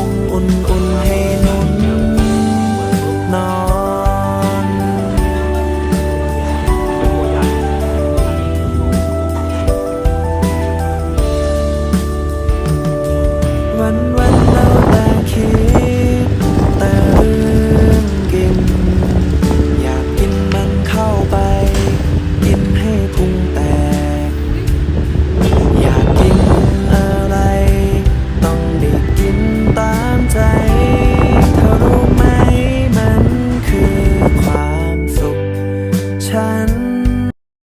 งอุ่น 看